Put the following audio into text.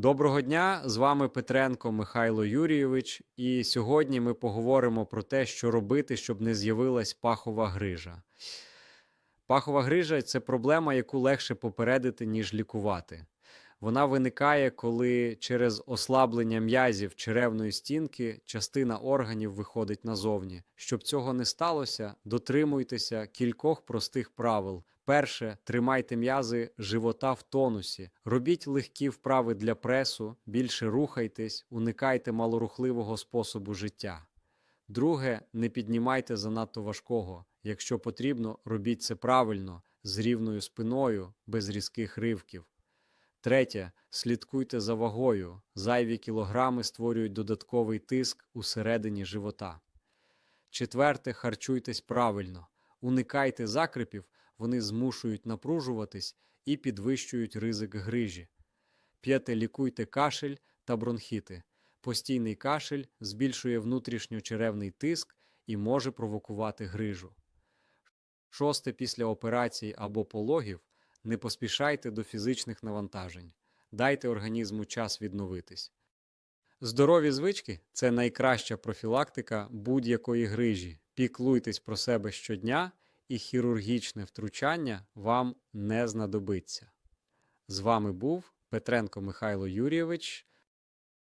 Доброго дня! З вами Петренко Михайло Юрійович, і сьогодні ми поговоримо про те, що робити, щоб не з'явилась пахова грижа. Пахова грижа це проблема, яку легше попередити, ніж лікувати. Вона виникає, коли через ослаблення м'язів черевної стінки частина органів виходить назовні. Щоб цього не сталося, дотримуйтеся кількох простих правил. Перше, тримайте м'язи живота в тонусі, робіть легкі вправи для пресу, більше рухайтесь, уникайте малорухливого способу життя. Друге, не піднімайте занадто важкого. Якщо потрібно, робіть це правильно, з рівною спиною, без різких ривків. Третє, слідкуйте за вагою. Зайві кілограми створюють додатковий тиск усередині живота. Четверте, харчуйтесь правильно. Уникайте закрипів, вони змушують напружуватись і підвищують ризик грижі. П'яте, лікуйте кашель та бронхіти. Постійний кашель збільшує внутрішньочеревний тиск і може провокувати грижу. Шосте, після операцій або пологів не поспішайте до фізичних навантажень. Дайте організму час відновитись. Здорові звички це найкраща профілактика будь-якої грижі. Піклуйтесь про себе щодня, і хірургічне втручання вам не знадобиться. З вами був Петренко Михайло Юрійович,